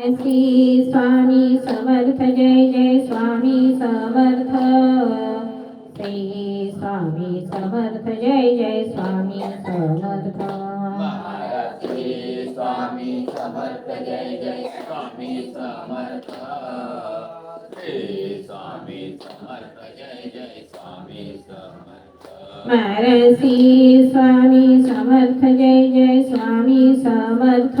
श्री स्वामी समर्थ जय जय स्वामी समर्थ. श्री स्वामी समर्थ जय जय स्वामी समर्थ. श्री स्वामी समर्थ जय जय स्वामी समर्थ. श्री स्वामी समर्थ जय जय स्वामी समर्थ. महाराज स्वामी समर्थ जय जय स्वामी समर्थ.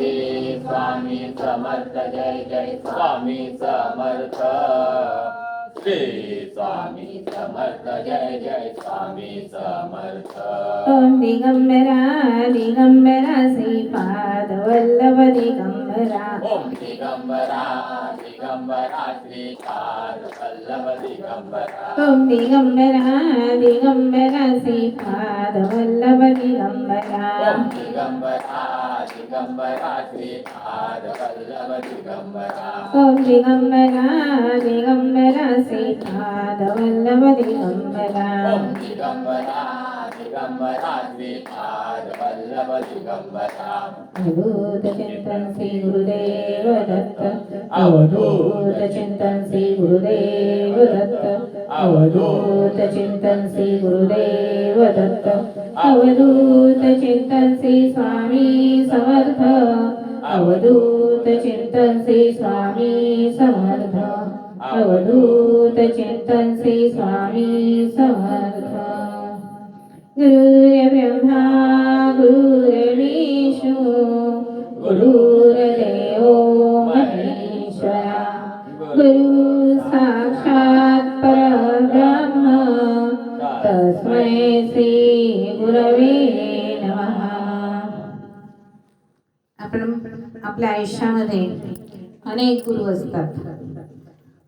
श्री स्वामी समर्थ जय जय स्वामी समर्थ। श्री स्वामी समर्थ जय जय स्वामी समर्थ। ओम दिगंबरा दिगंबरा श्रीपाद वल्लभ दिगंबरा। ओम दिगंबरा दिगंबरा श्रीपाद वल्लभ दिगंबरा। ओम दिगंबरा दिगंबरा श्रीपाद वल्लभ दिगंबरा। ओम दिगंबरा दिगंबरा श्रीपाद वल्लभ दिगंबरा ओम दिगंबरा दिगंबरा श्रीपाद वल्लभ दिगंबरा ओम दिगंबरा दिगंबरा श्रीपाद वल्लभ दिगंबरा अवधूत चिंतन श्री गुरुदेव दत्त अवधूत चिंतन श्री गुरुदेव दत्त अवधूत चिंतन श्री स्वामी समर्थ। अवधूत चिंतन श्री स्वामी समर्थ। अवधूत चिंतन श्री स्वामी समर्थ। गुरु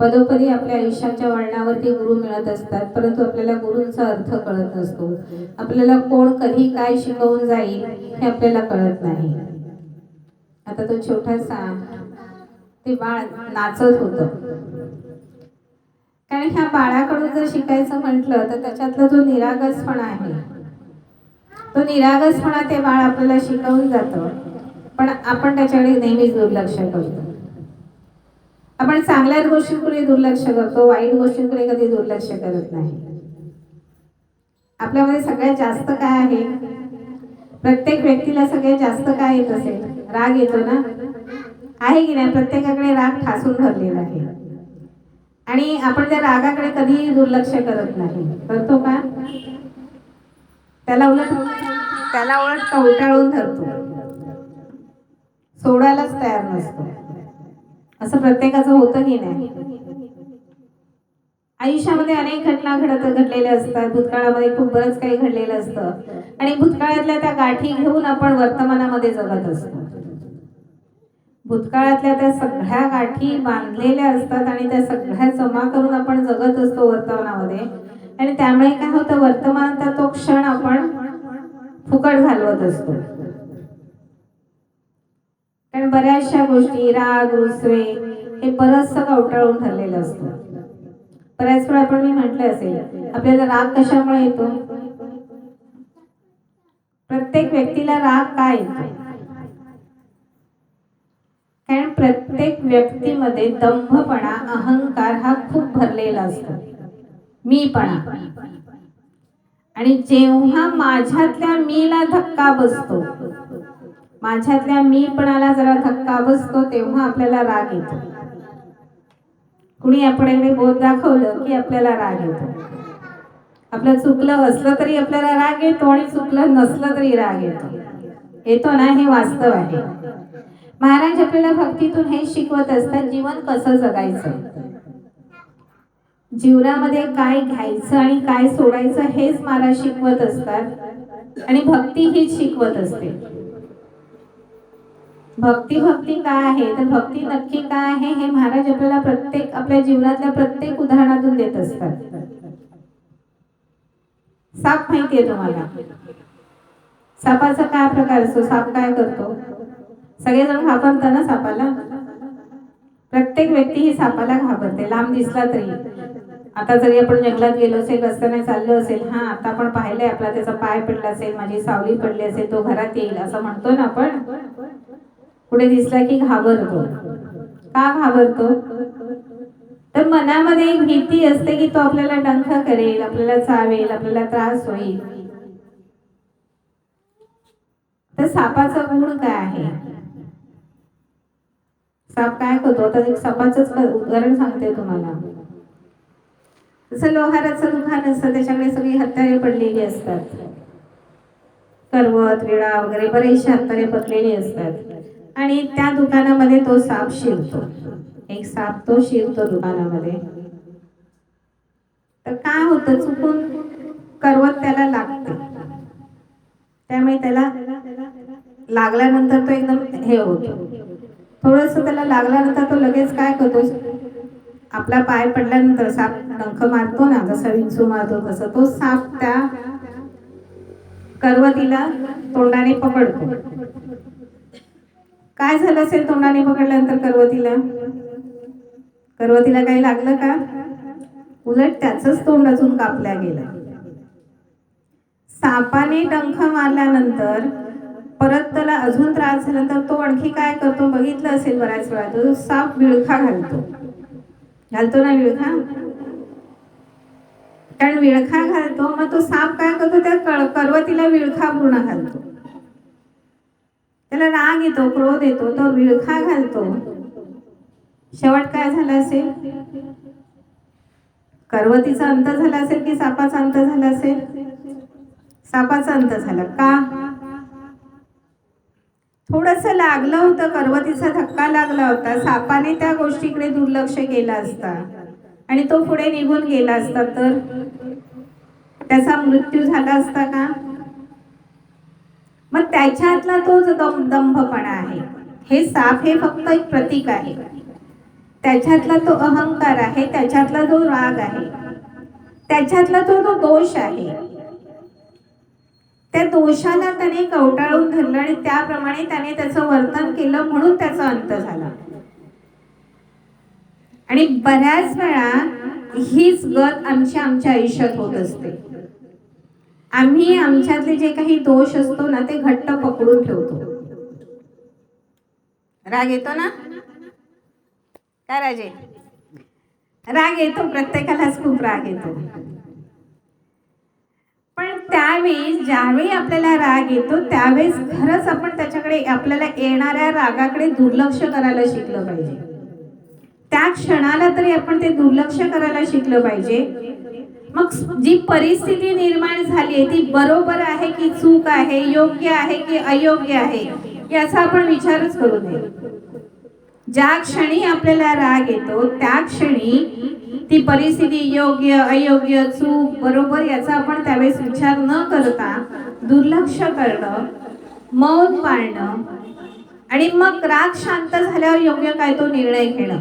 पदोपदी आपल्या आयुष्याच्या वळणावरती गुरु मिळत असतात परंतु आपल्याला गुरूंचा अर्थ कळत नसतो. आपल्याला कोण कधी काय शिकवून जाईल हे आपल्याला कळत नाही. आता तो छोटासा ते बाळ नाचत होतं. कारण ह्या बाळाकडून जर शिकायचं म्हटलं तर त्याच्यातला जो निरागसपणा आहे तो निरागसपणा ते बाळ आपल्याला शिकवून जातं. पण आपण त्याच्याकडे नेहमीच दुर्लक्ष करतो. आपण चांगल्या गोष्टींकडे दुर्लक्ष करतो वाईट गोष्टींकडे कधी दुर्लक्ष करत नाही. आपल्यामध्ये सगळ्यात जास्त काय आहे? प्रत्येक व्यक्तीला सगळ्यात जास्त काय येत असेल? राग येतो ना? आहे की नाही? प्रत्येकाकडे राग ठासून भरलेला आहे. आणि आपण त्या रागाकडे कधीही दुर्लक्ष करत नाही. करतो का? त्याला उलट त्याला उलट कवटाळून धरतो? सोडायलाच तयार नसतो. असं प्रत्येकाचं होतं की नाही? आयुष्यामध्ये अनेक घटना घडत घडलेल्या असतात. भूतकाळामध्ये खूप बरंच काही घडलेलं असतं. आणि भूतकाळातल्या त्या गाठी घेऊन आपण वर्तमानामध्ये जगत असतो. भूतकाळातल्या त्या सगळ्या गाठी बांधलेल्या असतात आणि त्या सगळ्या जमा करून आपण जगत असतो वर्तमानामध्ये. आणि त्यामुळे काय होतं? वर्तमानाचा तो क्षण आपण फुकट घालवत असतो. कारण बऱ्याचशा गोष्टी राग रुसवे हे बरचसं कवटाळून ठरलेलं असतं. बऱ्याच वेळा आपण मी म्हटलं असेल आपल्याला राग कशामुळे येतो? प्रत्येक व्यक्तीला राग काय येतो? कारण प्रत्येक व्यक्तीमध्ये दंभपणा अहंकार हा खूप भरलेला असतो. मीपणा आणि जेव्हा माझ्यातल्या मीला धक्का बसतो माझ्यातल्या मीपणाला जरा धक्का बसतो तेव्हा आपल्याला राग येतो. कुणी आपल्याकडे बोध दाखवलं की आपल्याला राग येतो. आपलं चुकलं असलं तरी आपल्याला राग येतो आणि चुकलं नसलं तरी राग येतो. येतो ना हे वास्तव आहे. महाराज आपल्याला भक्तीतून हे शिकवत असतात जीवन कसं जगायचं? जीवनामध्ये काय घ्यायचं आणि काय सोडायचं हेच महाराज शिकवत असतात. आणि भक्ती हीच शिकवत असते. भक्ती भक्ती काय आहे? तर भक्ती नक्की काय आहे? हे महाराज आपल्याला प्रत्येक आपल्या जीवनातल्या प्रत्येक उदाहरणातून देत असतात. साप माहिती आहे तुम्हाला? सापाचा काय प्रकार असतो? साप काय करतो? सगळेजण घाबरतात ना सापाला? प्रत्येक व्यक्ती ही सापाला घाबरते. लांब दिसला तरी. आता जरी आपण जंगलात गेलो असेल रस्त्याने चाललो असेल हा आता आपण पाहिलंय आपला त्याचा पाय पडला असेल माझी सावली पडली असेल तो घरात येईल असं म्हणतो ना आपण. पुढे दिसला की घाबरतो? का घाबरतो? तर मनामध्ये एक भीती असते की तो आपल्याला डंख करेल आपल्याला चावेल आपल्याला त्रास होईल. तर सापाचा गुण काय आहे? साप काय करतो? आता एक सापाच उदाहरण सांगते तुम्हाला. जसं लोहाराचं दुकान असतं त्याच्याकडे सगळी हत्यारे पडलेली असतात. करवत विळा वगैरे बरेचसे हत्यारे पडलेली असतात. आणि त्या दुकानामध्ये तो साप शिरतो. एक साप तो शिरतो दुकानामध्ये. तर काय होतं? चुकून करवत त्याला लागते. त्यामुळे त्याला लागल्यानंतर तो एकदम हे होतो. थोडस त्याला लागल्यानंतर तो लगेच काय करतो? आपला पाय पडल्यानंतर साप डंख मारतो ना जसा विंचू मारतो तसं तो साप त्या करवतीला तोंडाने पकडतो. काय झालं असेल तोंडाने पकडल्यानंतर करवतीला? करवतीला काही लागलं का? उलट त्याच तोंड अजून कापल्या गेलं. सापाने डंख मारल्यानंतर परत त्याला अजून त्रास झाला तर तो आणखी काय करतो? बघितलं असेल बऱ्याच वेळा. तो साप विळखा घालतो. घालतो ना विळखा? कारण विळखा घालतो. मग तो साप काय करतो? त्या कळ- करवतीला विळखा पूर्ण घालतो. त्याला राग येतो क्रोध येतो तो विळखा घालतो. शेवट काय झाला असेल? करवतीचा अंत झाला असेल की सापाचा अंत झाला असेल? सापाचा अंत झाला का? थोडस लागलं होतं करवतीचा धक्का लागला होता. सापाने त्या गोष्टीकडे दुर्लक्ष केला असता. आणि तो पुढे निघून गेला असता तर? त्याचा मृत्यू झाला असता का? मग त्याच्यातला तो जो दम दंभपणा आहे हे साप हे फक्त एक प्रतीक आहे. त्याच्यातला तो अहंकार आहे त्याच्यातला जो राग आहे त्याच्यातला तो जो दोष आहे त्या दोषाला त्याने कवटाळून धरलं आणि त्याप्रमाणे त्याने त्याचं वर्तन केलं म्हणून त्याचा अंत झाला. आणि बऱ्याच वेळा हीच गत आमच्या आमच्या आयुष्यात होत असते. आम्ही आमच्यातले जे काही दोष असतो ना ते घट्ट पकडून ठेवतो. राग येतो ना? काय राजे राग येतो प्रत्येकालाच खूप राग येतो. पण त्यावेळेस ज्यावेळी आपल्याला राग येतो त्यावेळेस खरंच आपण त्याच्याकडे आपल्याला येणाऱ्या रागाकडे दुर्लक्ष करायला शिकलं पाहिजे. त्या क्षणाला तरी आपण ते दुर्लक्ष करायला शिकलं पाहिजे. मग जी परिस्थिती निर्माण झाली आहे ती बरोबर आहे की चूक आहे योग्य आहे की अयोग्य आहे याचा आपण विचारच करू नये. ज्या क्षणी आपल्याला राग येतो त्या क्षणी ती परिस्थिती योग्य अयोग्य चूक बरोबर याचा आपण त्यावेळेस विचार न करता दुर्लक्ष करणं मौन पाळणं आणि मग राग शांत झाल्यावर योग्य काय तो निर्णय घेणं.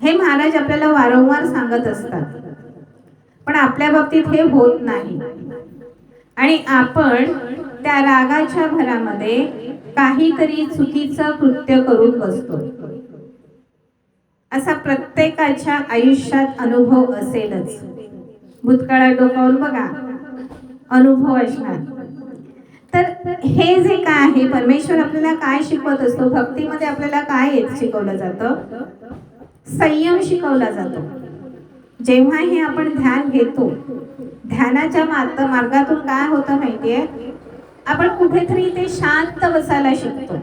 हे महाराज आपल्याला वारंवार सांगत असतात. पण आपल्या बाबतीत हे होत नाही. आणि आपण त्या रागाच्या भरामध्ये काहीतरी चुकीचं कृत्य करून बसतो असा प्रत्येकाच्या आयुष्यात अनुभव असेलच. भूतकाळात डोकावून बघा. अनुभव असणार. तर हे जे काय आहे परमेश्वर आपल्याला काय शिकवत असतो? भक्तीमध्ये आपल्याला काय येत शिकवलं जातं? संयम शिकवला जातो. जेव्हा हे आपण ध्यान घेतो ध्यानाच्या मार्ग मार्गातून काय होतं माहितीये? आपण कुठेतरी ते शांत बसायला शिकतो.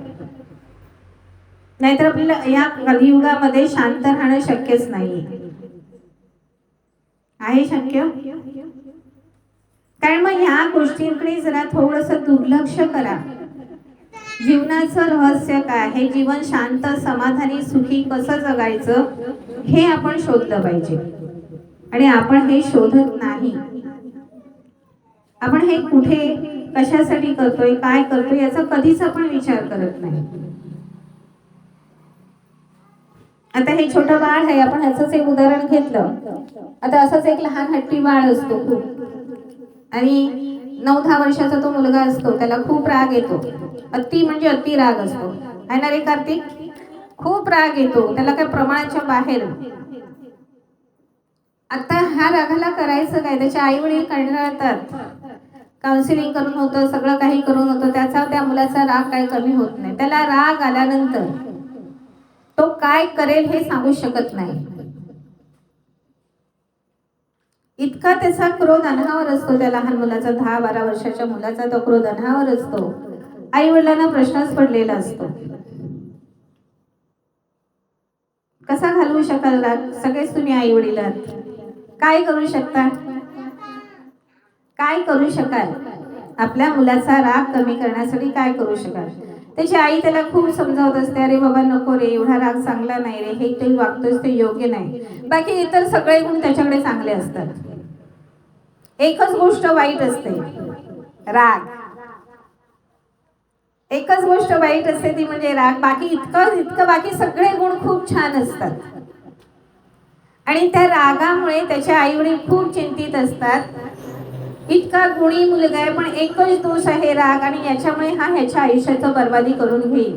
नाहीतर आपल्याला या कलियुगामध्ये शांत राहणं शक्यच नाही आहे शक्य? कारण मग ह्या गोष्टींकडे जरा थोडस दुर्लक्ष करा. जीवनाचं रहस्य काय? हे जीवन शांत समाधानी सुखी कसं जगायचं? हे आपण शोधलं पाहिजे. आणि आपण हे शोधत नाही. आपण हे कुठे कशासाठी करतोय काय करतोय याचा कधीच आपण विचार करत नाही. आता हे छोटं बाळ आहे आपण ह्याच एक उदाहरण घेतलं. आता असंच एक लहान हट्टी बाळ असतो खूप. आणि नऊ दहा वर्षाचा तो मुलगा असतो त्याला खूप राग येतो. अति म्हणजे अति राग असतो. आहे ना रे कार्तिक? खूप राग येतो. त्याला काय प्रमाणाच्या बाहेर आता ह्या रागाला करायचं काय? त्याचे आई वडील कंटाळतात काउन्सिलिंग करून होतं सगळं काही करून होतं. त्याचा त्या मुलाचा राग काही कमी होत नाही. त्याला राग आल्यानंतर तो काय करेल हे सांगू शकत नाही. इतका त्याचा क्रोध अनावर असतो. त्या लहान मुलाचा दहा बारा वर्षाच्या मुलाचा तो क्रोध अनावर असतो. आई वडिलांना प्रश्नच पडलेला असतो. कसा घालवू शकाल राग? सगळेच तुम्ही आई वडिलात काय करू शकता? काय करू शकाल? आपल्या मुलाचा राग कमी करण्यासाठी काय करू शकाल? त्याची आई त्याला खूप समजावत असते अरे बाबा नको रे एवढा राग चांगला नाही रे हे ते वागतोस ते योग्य नाही. बाकी इतर सगळे गुण त्याच्याकडे चांगले असतात. एकच गोष्ट वाईट असते राग. एकच गोष्ट वाईट असते ती म्हणजे राग. बाकी इतकं इतकं बाकी सगळे गुण खूप छान असतात. आणि त्या रागामुळे त्याचे आईवडील खूप चिंतित असतात. इतका गुणी मुलगा आहे पण एकच दोष आहे राग आणि याच्यामुळे हा ह्याच्या आयुष्याचं बर्बादी करून घेईल.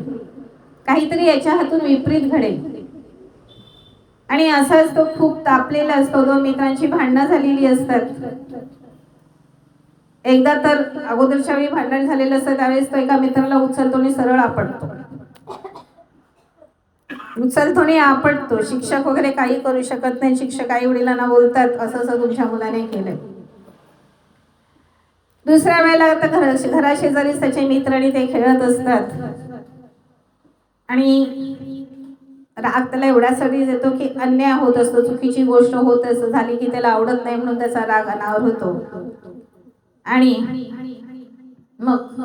काहीतरी याच्या हातून विपरीत घडेल. आणि असाच तो खूप तापलेला असतो दोन मित्रांची भांडणं झालेली असतात. एकदा तर अगोदरच्या वेळी भांडण झालेलं असतं त्यावेळेस तो एका मित्राला उचलतो आणि सरळ आपडतो उचलतो आपटतो शिक्षक वगैरे काही करू शकत नाही. शिक्षक आई वडिलांना बोलतात असं असं तुमच्या मुलाने केलंय. दुसऱ्या वेळेला आता घर घराशेजारीच त्याचे मित्र आणि ते खेळत असतात. आणि राग त्याला एवढ्यासाठी येतो की अन्याय होत असतो. चुकीची गोष्ट होत असं झाली की त्याला आवडत नाही म्हणून त्याचा राग अनावर होतो. आणि मग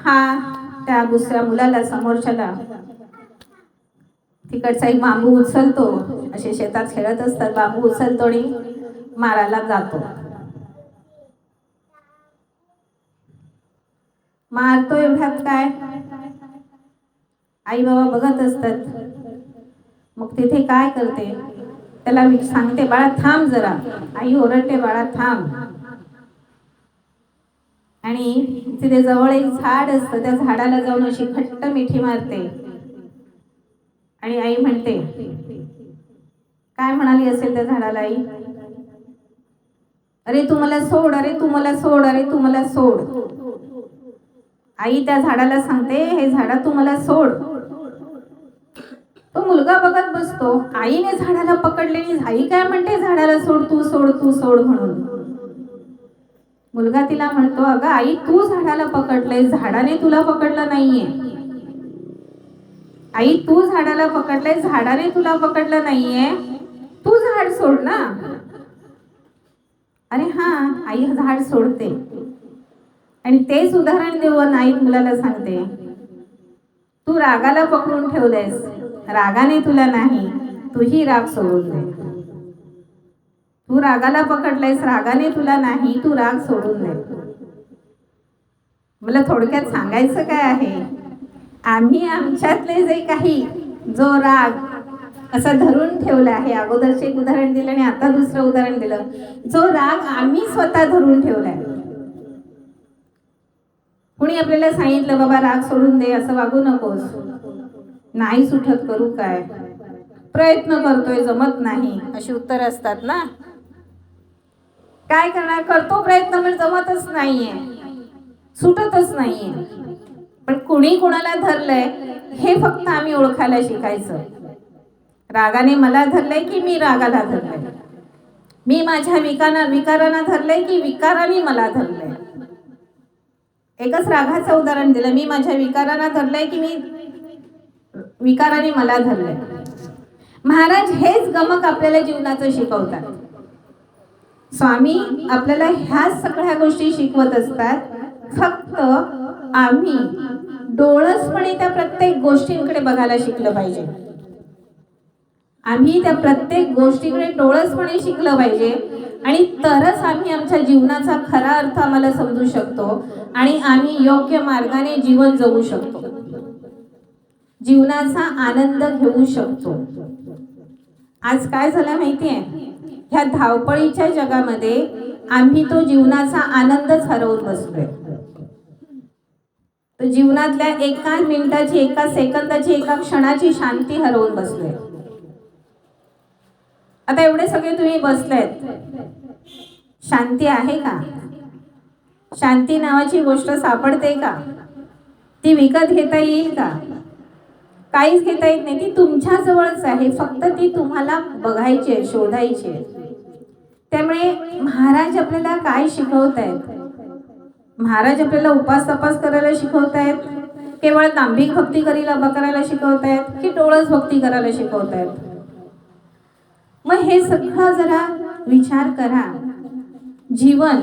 हा त्या दुसऱ्या मुलाला समोरच्याला तिकडचा एक बांबू उचलतो. असे शेतात खेळत असतात बांबू उचलतो आणि मारायला जातो. मारतो एवढ्यात काय? आई बाबा बघत असतात. मग तिथे काय करते? त्याला मी सांगते बाळा थांब जरा. आई ओरडते बाळा थांब. आणि तिथे जवळ एक झाड असतं. त्या झाडाला जाऊन अशी घट्ट मिठी मारते. आणि आई म्हणते काय म्हणाली असेल त्या झाडाला आई? अरे तुम्हाला सोड अरे तुम्हाला सोड अरे तुम्हाला सोड. आई त्या झाडाला सांगते हे झाडा तुम्हाला सोड. तो मुलगा बघत बसतो आईने झाडाला पकडलेली आई काय म्हणते झाडाला सोड तू सोड तू सोड म्हणून? मुलगा तिला म्हणतो अगं आई तू झाडाला पकडलंय झाडाने तुला पकडलं नाहीये. आई तू झाडाला पकडलंय झाडाने तुला पकडलं नाहीये. तू झाड सोड ना. अरे हा आई झाड सोडते. आणि तेच उदाहरण देऊन आई मुलाला सांगते तू रागाला पकडून ठेवलेस रागाने तुला नाही तूही राग सोडून दे. तू रागाला पकडलायस रागाने तुला नाही तू राग सोडून दे. मला थोडक्यात सांगायचं काय आहे? आम्ही आमच्यातले जे काही जो राग असा धरून ठेवला आहे अगोदरचे एक उदाहरण दिलं आणि आता दुसरं उदाहरण दिलं. जो राग आम्ही स्वतः धरून ठेवलाय. कुणी आपल्याला सांगितलं बाबा राग सोडून दे असं वागू नकोस. नाही सुटत करू काय? प्रयत्न करतोय जमत नाही. अशी उत्तर असतात ना. काय करणार? करतो प्रयत्न पण जमतच नाहीये. सुटतच नाहीये. पण कुणी कुणाला धरलंय हे फक्त आम्ही ओळखायला शिकायचं. रागाने मला धरलंय की मी रागाला धरलंय? मी माझ्या विकाना विकारांना धरलंय की विकाराने मला धरलंय? एकच रागाचं उदाहरण दिलं. मी माझ्या विकारांना धरलंय की मी विकाराने मला धरलंय? महाराज हेच गमक आपल्याला जीवनाचं शिकवतात. स्वामी आपल्याला ह्याच सगळ्या गोष्टी शिकवत असतात. फक्त आम्ही डोळसपणे त्या प्रत्येक गोष्टींकडे बघायला शिकलं पाहिजे. आम्ही त्या प्रत्येक गोष्टीकडे डोळसपणे शिकलं पाहिजे आणि तरच आम्ही आमच्या जीवनाचा खरा अर्थ आम्हाला समजू शकतो आणि आम्ही योग्य मार्गाने जीवन जगू शकतो. जीवनाचा आनंद घेऊ शकतो. आज काय झालं माहितीये? ह्या धावपळीच्या जगामध्ये आम्ही तो जीवनाचा आनंदच हरवून बसलोय. तो जीवनातल्या एका मिनिटाची एका सेकंदाची एका क्षणाची शांती हरवून बसलोय. आता एवढे सगळे तुम्ही बसलेत. शांती आहे का? शांती नावाची गोष्ट सापडते का? ती विकत घेता येईल का? काहीच घेता येत नाही. ती तुमच्याजवळच आहे. फक्त ती तुम्हाला बघायची आहे शोधायची आहे. त्यामुळे महाराज आपल्याला काय शिकवत आहेत महाराज आपल्याला उपास तपास करायला शिकवत आहेत केवळ दांभिक भक्ती करीला करायला शिकवत आहेत की डोळस भक्ती करायला शिकवत आहेत मग हे सगळं जरा विचार करा. जीवन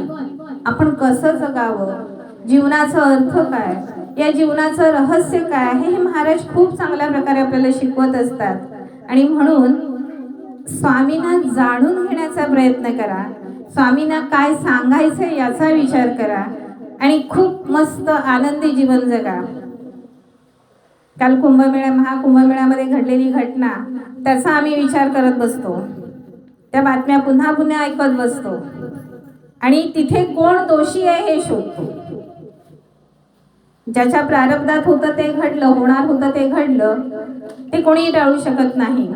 आपण कसं जगावं? जीवनाचा अर्थ काय? या जीवनाचं रहस्य काय आहे? हे महाराज खूप चांगल्या प्रकारे आपल्याला शिकवत असतात. आणि म्हणून स्वामींना जाणून घेण्याचा प्रयत्न करा. स्वामींना काय सांगायचं याचा विचार करा. आणि खूप मस्त आनंदी जीवन जगा. काल कुंभमेळा महाकुंभमेळ्यामध्ये घडलेली घटना त्याचा आम्ही विचार करत बसतो. त्या बातम्या पुन्हा पुन्हा ऐकत बसतो. आणि तिथे कोण दोषी आहे हे शोधतो. ज्याच्या प्रारब्धात होतं ते घडलं होणार होतं ते घडलं ते कोणीही टाळू शकत नाही.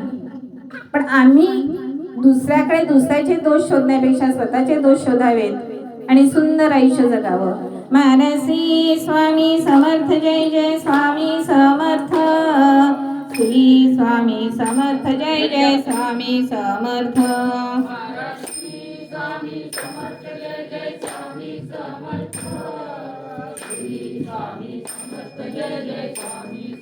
पण आम्ही दुसऱ्याकडे दुसऱ्याचे दोष शोधण्यापेक्षा स्वतःचे दोष शोधावेत आणि सुंदर आयुष्य जगावं. मानसी स्वामी समर्थ जय जय स्वामी समर्थ। श्री स्वामी समर्थ जय जय स्वामी समर्थ। स्वामी समर्थ जय जय स्वामी